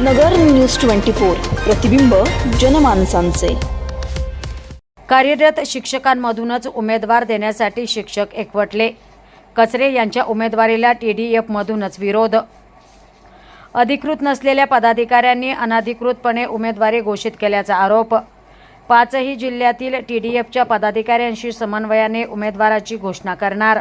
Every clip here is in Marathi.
नगर न्यूज ट्वेंटी फोर प्रतिबिंब जनमानसांचे. कार्यरत शिक्षकांमधूनच उमेदवार देण्यासाठी शिक्षक एकवटले. कचरे यांच्या उमेदवारीला टी डी एफमधूनच विरोध. अधिकृत नसलेल्या पदाधिकाऱ्यांनी अनधिकृतपणे उमेदवारी घोषित केल्याचा आरोप. पाचही जिल्ह्यातील टी डी एफच्या पदाधिकाऱ्यांशी समन्वयाने उमेदवाराची घोषणा करणार.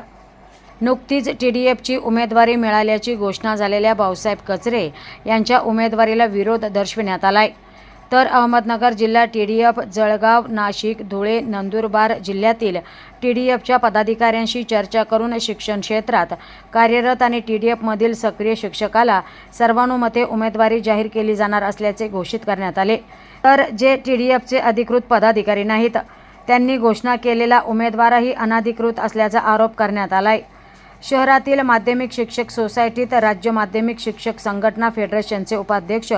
नुकतीच टी डी एफची उमेदवारी मिळाल्याची घोषणा झालेल्या भाऊसाहेब कचरे यांच्या उमेदवारीला विरोध दर्शविण्यात आला आहे तर अहमदनगर जिल्हा T D F Jalgaon Nashik Dhule Nandurbar जिल्ह्यातील टी डी एफच्या पदाधिकाऱ्यांशी चर्चा करून शिक्षण क्षेत्रात कार्यरत आणि टी डी एफमधील सक्रिय शिक्षकाला सर्वानुमते उमेदवारी जाहीर केली जाणार असल्याचे घोषित करण्यात आले. तर जे टी डी एफचे अधिकृत पदाधिकारी नाहीत त्यांनी घोषणा केलेला उमेदवारही अनाधिकृत असल्याचा आरोप करण्यात आला आहे शहरातील माध्यमिक शिक्षक सोसायटीत राज्य माध्यमिक शिक्षक संघटना फेडरेशनचे उपाध्यक्ष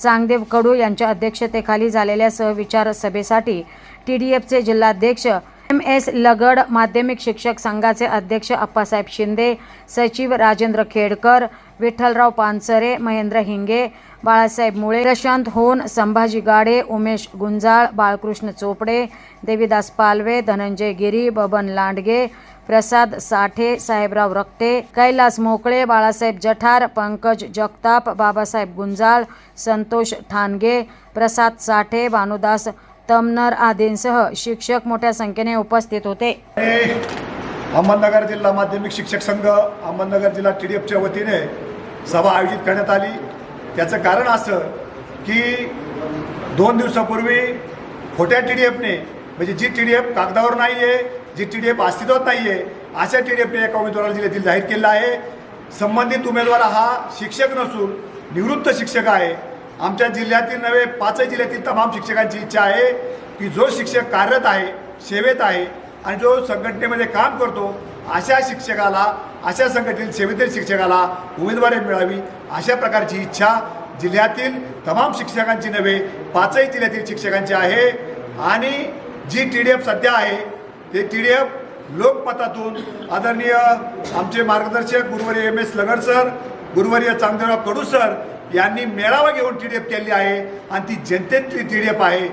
चांगदेव कडू यांच्या अध्यक्षतेखाली झालेल्या सहविचार सभेसाठी टी डी एफचे जिल्हाध्यक्ष एम एस लगड माध्यमिक शिक्षक संघाचे अध्यक्ष अप्पासाहेब शिंदे सचिव राजेंद्र खेडकर विठ्ठलराव पानसरे महेंद्र हिंगे बाळासाहेब मुळे प्रशांत होन संभाजी गाडे उमेश गुंजाळ बाळकृष्ण चोपडे देवीदास पालवे धनंजय गिरी बबन लांडगे प्रसाद साठे साहेबराव रक्ते कैलास मोकळे बाळासाहेब जठार पंकज जगताप बाबासाहेब गुंजाळ संतोष ठाणगे प्रसाद साठे भानुदास तमनर आदींसह शिक्षक मोठ्या संख्येने उपस्थित होते. अहमदनगर जिल्हा माध्यमिक शिक्षक संघ अहमदनगर जिल्हा टी डी एफच्या वतीने सभा आयोजित करण्यात आली. त्याचं कारण असं की दोन दिवसापूर्वी खोट्या टी डी एफने म्हणजे जी टी डी एफ कागदावर नाही आहे जी टी डी एफ अस्तित्वात नाही आहे अशा टी डी एफने एका उमेदवाराला जिल्ह्यातील जाहीर केलेला आहे. संबंधित उमेदवार हा शिक्षक नसून निवृत्त शिक्षक आहे. आमच्या जिल्ह्यातील नव्हे पाचही जिल्ह्यातील तमाम शिक्षकांची इच्छा आहे की जो शिक्षक कार्यरत आहे सेवेत आहे आणि जो संघटनेमध्ये काम करतो अशा शिक्षकाला अशा संघटनेतील सेवेतील शिक्षकाला उमेदवारी मिळावी अशा प्रकारची इच्छा जिल्ह्यातील तमाम शिक्षकांची नव्हे पाचही जिल्ह्यातील शिक्षकांची आहे. आणि जी टी डी एफ सध्या आहे ते टी डी एफ लोकमतातून आदरणीय आमचे मार्गदर्शक गुरुवारी एम एस लगड सर गुरुवारी चांगदेवराव कडू सर यांनी मेळावा घेऊन टी डी एफ केली आहे आणि ती जनतेतली टी डी एफ आहे.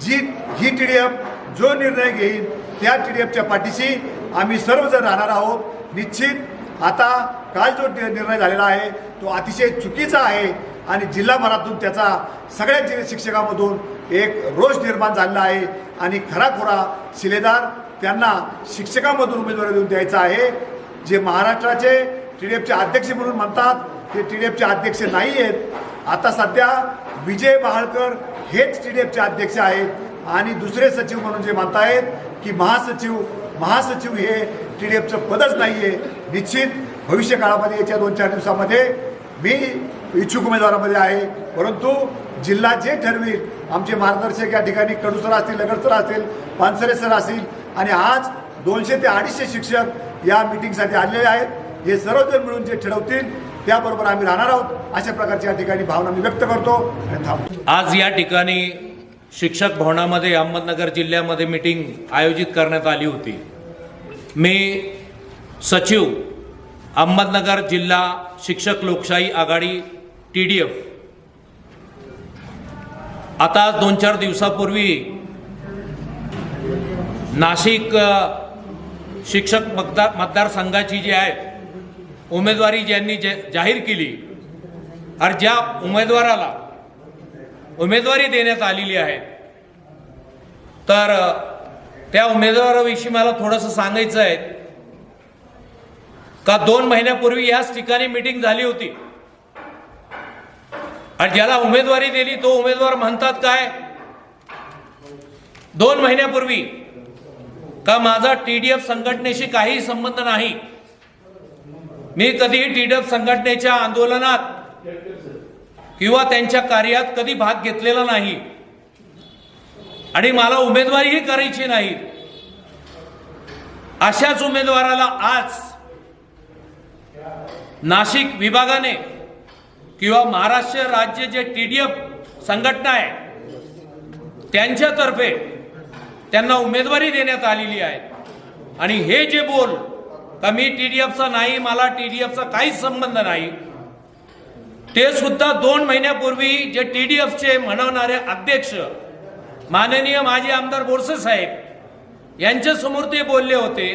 जी ही टी डी एफ जो निर्णय घेईल त्या टी डी एफच्या पाठीशी आम्ही सर्वजण राहणार आहोत. निश्चित आता काल जो निर्णय झालेला आहे तो अतिशय चुकीचा आहे आणि जिल्हाभरातून त्याचा सगळ्या जिल्हा शिक्षकामधून एक रोष निर्माण झालेला आहे. आणि खराखोरा शिलेदार त्यांना शिक्षकामधून उमेदवारी देऊन द्यायचा आहे. जे महाराष्ट्राचे टी डी एफचे अध्यक्ष म्हणून म्हणतात ते टी डी एफचे अध्यक्ष नाही आहेत आता सध्या विजय बहाळकर हेच टी डी एफचे अध्यक्ष आहेत. आणि दुसरे सचिव म्हणून जे म्हणतायत की महासचिव महासचिव हे टी डी एफचं पदच नाही आहे निश्चित भविष्य काळामध्ये याच्या दोन चार दिवसामध्ये मी इच्छुक उमेदवारामध्ये आहे. परंतु जिल्हा जे ठरवेल आमचे मार्गदर्शक या ठिकाणी कडूसर असतील लगडसर असतील पानसरे सर असतील आणि आज दोनशे ते अडीचशे शिक्षक या मिटिंगसाठी आलेले आहेत. हे सर्वजण मिळून जे ठरवतील त्याबरोबर आम्ही राहणार आहोत. अशा प्रकारच्या या ठिकाणी भावना मी व्यक्त करतो आणि थांबतो. आज या ठिकाणी शिक्षक भवनामध्ये अहमदनगर जिल्ह्यामध्ये मीटिंग आयोजित करण्यात आली होती. मी सचिव अहमदनगर जिल्हा शिक्षक लोकशाही आघाडी टी डी एफ. आता दोन चार दिवसापूर्वी नाशिक शिक्षक मतदार मतदारसंघाची जी आहे उमेदवारी ज्यांनी जाहीर केली आणि ज्या उमेदवाराला उमेदवारी देण्यात आलेली आहे तर त्या उमेदवाराविषयी मला थोडंसं सांगायचं आहे का दोन महिन्यापूर्वी याच ठिकाणी मीटिंग झाली होती आणि ज्याला उमेदवारी दिली तो उमेदवार म्हणतात काय दोन महिन्यापूर्वी का माझा टी डी एफ संघटनेशी काही संबंध नाही? मी कधीही टी डी एफ संघटनेच्या आंदोलनात किंवा त्यांच्या कार्यात कधी भाग घेतलेला नाही. आणि मला उमेदवारीही करायची नाही. अशाच उमेदवाराला आज नाशिक विभागाने किंवा महाराष्ट्र राज्य जे टी डी एफ संघटना आहे त्यांच्यातर्फे त्यांना उमेदवारी देण्यात आलेली आहे. आणि हे जे बोल का मी टी डी एफचा नाही मला टी डी एफचा काहीच संबंध नाही ते सुद्धा दोन महिन्यापूर्वी जे टी डी एफचे म्हणवणारे अध्यक्ष माननीय माजी आमदार बोरसे साहेब यांच्यासमोर ते बोलले होते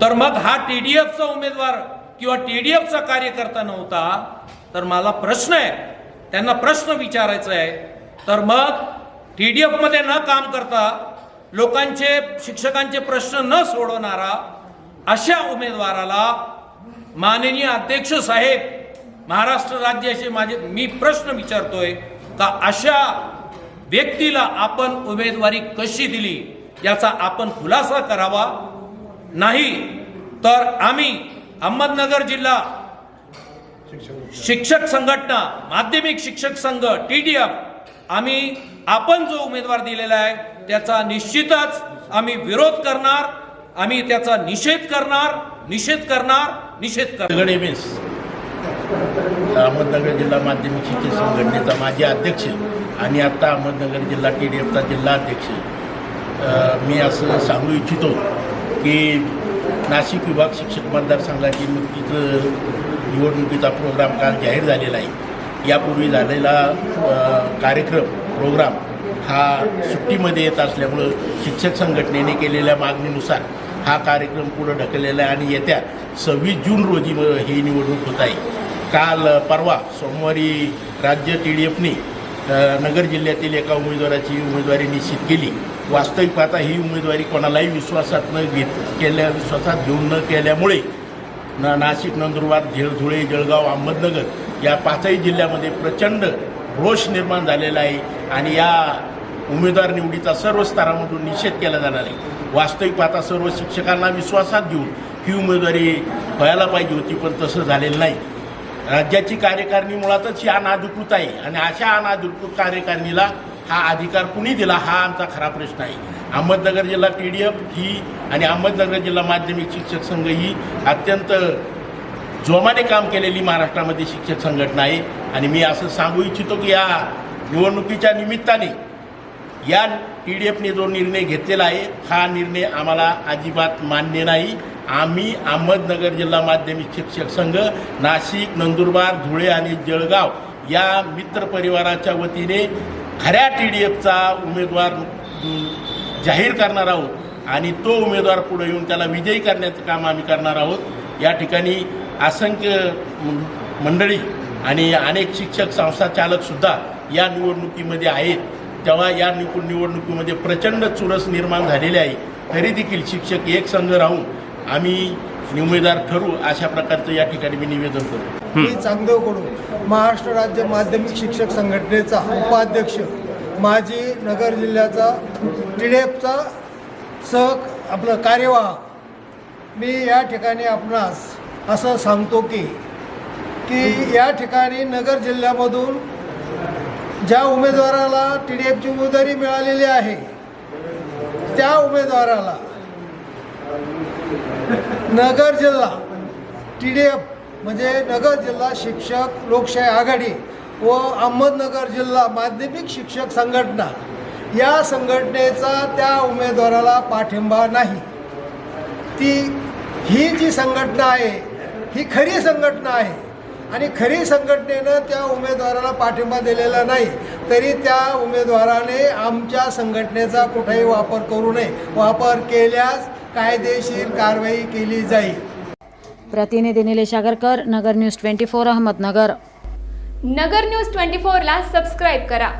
तर मग हा टी डी एफचा उमेदवार किंवा टी डी एफचा कार्यकर्ता नव्हता तर मला प्रश्न आहे त्यांना प्रश्न विचारायचा आहे तर मग टी डी एफमध्ये न काम करता लोकांचे शिक्षकांचे प्रश्न न सोडवणारा अशा उमेदवाराला माननीय अध्यक्ष साहेब महाराष्ट्र राज्याचे माझे मी प्रश्न विचारतोय का अशा व्यक्तीला आपण उमेदवारी कशी दिली? याचा आपण खुलासा करावा? नाही तर आम्ही अहमदनगर जिल्हा शिक्षक संघटना माध्यमिक शिक्षक संघ टी डी एफ आम्ही आपण जो उमेदवार दिलेला आहे त्याचा निश्चितच आम्ही विरोध करणार आम्ही त्याचा निषेध करणार निषेध करणार निषेध करणार. MS M S. अहमदनगर जिल्हा माध्यमिक शिक्षण संघटनेचा माजी अध्यक्ष आणि आत्ता अहमदनगर जिल्हा टी डी एफचा जिल्हा अध्यक्ष मी असं सांगू इच्छितो की नाशिक विभाग शिक्षक मतदारसंघाची नुकतीच निवडणुकीचा प्रोग्राम काल जाहीर झालेला आहे. यापूर्वी झालेला कार्यक्रम प्रोग्राम हा सुट्टीमध्ये येत असल्यामुळं शिक्षक संघटनेने केलेल्या मागणीनुसार हा कार्यक्रम पुढं ढकललेला आहे आणि येत्या सव्वीस जून रोजी ही निवडणूक होत आहे. काल परवा सोमवारी राज्य टी डी एफने नगर जिल्ह्यातील एका उमेदवाराची उमेदवारी निश्चित केली. वास्तविक पाहता ही उमेदवारी कोणालाही विश्वासात न घेत केल्या विश्वासात घेऊन न केल्यामुळे न नाशिक नंदुरबार झेळ धुळे जळगाव अहमदनगर या पाचही जिल्ह्यामध्ये प्रचंड रोष निर्माण झालेला आहे आणि या उमेदवार निवडीचा सर्व स्तरामधून निषेध केला जाणार आहे. वास्तविक पाहता सर्व शिक्षकांना विश्वासात घेऊन ही उमेदवारी व्हायला पाहिजे होती पण तसं झालेलं नाही. राज्याची कार्यकारिणी मुळातच ही अनाधिकृत आहे आणि अशा अनाधिकृत कार्यकारिणीला हा अधिकार कुणी दिला हा आमचा खरा प्रश्न आहे. अहमदनगर जिल्हा टी डी एफ ही आणि अहमदनगर जिल्हा माध्यमिक शिक्षक संघ ही अत्यंत जोमाने काम केलेली महाराष्ट्रामध्ये शिक्षक संघटना आहे. आणि मी असं सांगू इच्छितो की या निवडणुकीच्या निमित्ताने या टी डी एफने जो निर्णय घेतलेला आहे हा निर्णय आम्हाला अजिबात मान्य नाही. आम्ही अहमदनगर जिल्हा माध्यमिक शिक्षक संघ नाशिक नंदुरबार धुळे आणि जळगाव या मित्र परिवाराच्या वतीने खऱ्या टी डी एफचा उमेदवार जाहीर करणार आहोत. आणि तो उमेदवार पुढे येऊन त्याला विजयी करण्याचं काम आम्ही करणार आहोत. या ठिकाणी असंख्य मंडळी आणि अनेक शिक्षक संस्था चालकसुद्धा या निवडणुकीमध्ये आहेत. तेव्हा या निवड निवडणुकीमध्ये प्रचंड चुरस निर्माण झालेली आहे. तरी देखील शिक्षक एक संघ राहून आम्ही उमेदवार ठरू अशा प्रकारचं या ठिकाणी मी निवेदन करतो. मी चांगदेव कडू महाराष्ट्र राज्य माध्यमिक शिक्षक संघटनेचा उपाध्यक्ष माजी नगर जिल्ह्याचा टिडेपचा सह आपलं कार्यवाहक मी या ठिकाणी आपणास असं सांगतो की की या ठिकाणी नगर जिल्ह्यामधून ज्या उमेदवाराला टी डी एफची उमेदवारी मिळालेली आहे त्या उमेदवाराला नगर जिल्हा टी डी एफ म्हणजे नगर जिल्हा शिक्षक लोकशाही आघाडी व अहमदनगर जिल्हा माध्यमिक शिक्षक संघटना या संघटनेचा त्या उमेदवाराला पाठिंबा नाही. ती ही जी संघटना आहे ही खरी संघटना आहे. आणि खरी संघटनेनं त्या उमेदवाराला पाठिंबा दिलेला नाही तरी त्या उमेदवाराने आमच्या संघटनेचा कुठेही वापर करू नये. वापर केल्यास कायदेशीर कारवाई केली जाईल. प्रतिनिधी Nilesh Agarkar Nagar news twenty four Ahmednagar. Nagar news twenty फोरला सबस्क्राईब करा.